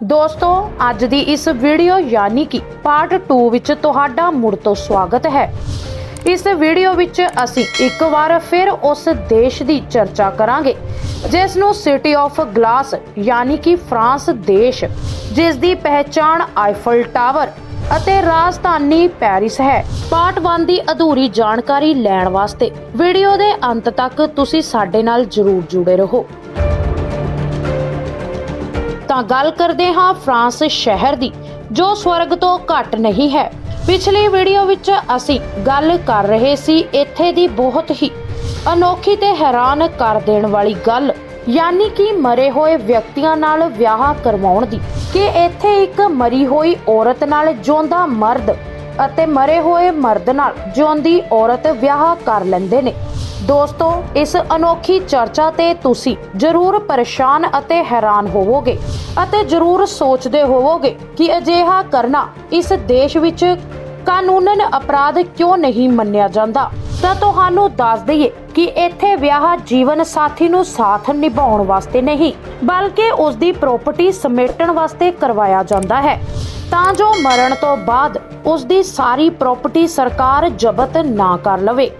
ਦੋਸਤੋ, ਅੱਜ ਦੀ ਇਸ ਵੀਡੀਓ ਯਾਨੀ ਕਿ ਪਾਰਟ 2 ਵਿੱਚ ਤੁਹਾਡਾ ਮੁੜ ਤੋਂ ਸਵਾਗਤ ਹੈ। ਇਸ ਵੀਡੀਓ ਵਿੱਚ ਅਸੀਂ ਇੱਕ ਵਾਰ ਫਿਰ ਉਸ ਦੇਸ਼ ਦੀ ਚਰਚਾ ਕਰਾਂਗੇ, ਜਿਸ ਨੂੰ ਸਿਟੀ ਆਫ ਗਲਾਸ ਯਾਨੀ ਕਿ ਫਰਾਂਸ ਦੇਸ਼, ਜਿਸ ਦੀ ਪਹਿਚਾਣ ਆਈਫਲ ਟਾਵਰ ਅਤੇ ਰਾਜਧਾਨੀ ਪੈਰਿਸ ਹੈ। ਪਾਰਟ 1 ਦੀ ਅਧੂਰੀ ਜਾਣਕਾਰੀ ਲੈਣ ਵਾਸਤੇ ਵੀਡੀਓ ਦੇ ਅੰਤ ਤੱਕ ਤੁਸੀਂ ਸਾਡੇ ਨਾਲ ਜਰੂਰ ਜੁੜੇ ਰਹੋ। ਤਾਂ ਗੱਲ ਕਰਦੇ ਹਾਂ ਫਰਾਂਸ ਸ਼ਹਿਰ ਦੀ, ਜੋ ਸਵਰਗ ਤੋਂ ਘੱਟ ਨਹੀਂ ਹੈ। ਪਿਛਲੀ ਵੀਡੀਓ ਵਿੱਚ ਅਸੀਂ ਗੱਲ ਕਰ ਰਹੇ ਸੀ ਇੱਥੇ ਦੀ ਬਹੁਤ ਹੀ ਅਨੋਖੀ ਤੇ ਹੈਰਾਨ ਕਰ ਦੇਣ ਵਾਲੀ ਗੱਲ, ਯਾਨੀ ਕਿ ਮਰੇ ਹੋਏ ਵਿਅਕਤੀਆਂ ਨਾਲ ਵਿਆਹ ਕਰਵਾਉਣ ਦੀ, ਕਿ ਇੱਥੇ ਇੱਕ ਮਰੀ ਹੋਈ ਔਰਤ ਨਾਲ ਜਿਉਂਦਾ ਮਰਦ ਅਤੇ ਮਰੇ ਹੋਏ ਮਰਦ ਨਾਲ ਜਿਉਂਦੀ ਔਰਤ ਵਿਆਹ ਕਰ ਲੈਂਦੇ ਨੇ। ਦੋਸਤੋ, ਇਸ ਅਨੋਖੀ ਚਰਚਾ ਤੇ ਤੁਸੀਂ ਜ਼ਰੂਰ ਪਰੇਸ਼ਾਨ ਅਤੇ ਹੈਰਾਨ ਹੋਵੋਗੇ ਅਤੇ ਜ਼ਰੂਰ ਸੋਚਦੇ ਹੋਵੋਗੇ ਕਿ ਅਜਿਹਾ ਕਰਨਾ ਇਸ ਦੇਸ਼ ਵਿੱਚ ਕਾਨੂੰਨਨ ਅਪਰਾਧ ਕਿਉਂ ਨਹੀਂ ਮੰਨਿਆ ਜਾਂਦਾ। ਤਾਂ ਤੁਹਾਨੂੰ ਦੱਸ ਦਈਏ ਕਿ ਇੱਥੇ ਵਿਆਹ ਜੀਵਨ ਸਾਥੀ ਨੂੰ ਸਾਥ ਨਿਭਾਉਣ ਵਾਸਤੇ ਨਹੀਂ, ਬਲਕਿ ਉਸ ਦੀ ਪ੍ਰਾਪਰਟੀ ਸਮੇਟਣ ਵਾਸਤੇ ਕਰਵਾਇਆ ਜਾਂਦਾ ਹੈ। ਤਾਂ ਜੋ ਮਰਨ ਤੋਂ ਬਾਅਦ ਉਸ ਦੀ ਸਾਰੀ ਪ੍ਰਾਪਰਟੀ ਸਰਕਾਰ ਜ਼ਬਤ ਨਾ ਕਰ ਲਵੇ।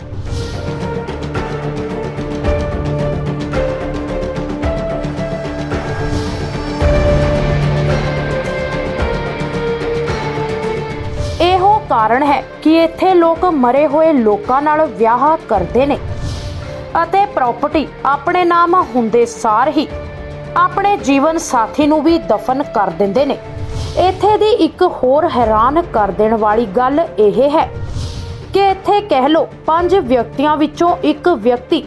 ਕਾਰਨ ਹੈ ਕਿ ਇੱਥੇ ਲੋਕ ਮਰੇ ਹੋਏ ਲੋਕਾਂ ਨਾਲ ਵਿਆਹ ਕਰਦੇ ਨੇ। ਅਤੇ ਪ੍ਰਾਪਰਟੀ ਆਪਣੇ ਨਾਮ ਹੁੰਦੇ ਸਾਰ ਹੀ ਆਪਣੇ ਜੀਵਨ ਸਾਥੀ ਨੂੰ ਵੀ ਦਫਨ ਕਰ ਦਿੰਦੇ ਨੇ। ਇੱਥੇ ਦੀ ਇੱਕ ਹੋਰ ਹੈਰਾਨ ਕਰ ਦੇਣ ਵਾਲੀ ਗੱਲ ਇਹ ਹੈ ਕਿ ਇੱਥੇ ਕਹਿ ਲੋ ਪੰਜ ਵਿਅਕਤੀਆਂ ਵਿੱਚੋਂ ਇੱਕ ਵਿਅਕਤੀ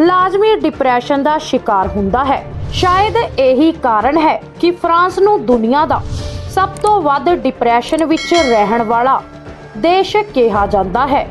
ਲਾਜ਼ਮੀ ਡਿਪਰੈਸ਼ਨ ਦਾ ਸ਼ਿਕਾਰ ਹੁੰਦਾ ਹੈ। ਸ਼ਾਇਦ ਇਹੀ ਕਾਰਨ ਹੈ ਕਿ ਫਰਾਂਸ ਨੂੰ ਦੁਨੀਆ ਦਾ ਸਭ ਤੋਂ ਵੱਧ ਡਿਪਰੈਸ਼ਨ ਵਿੱਚ ਰਹਿਣ ਵਾਲਾ ਦੇਸ਼ ਕਿਹਾ ਜਾਂਦਾ ਹੈ।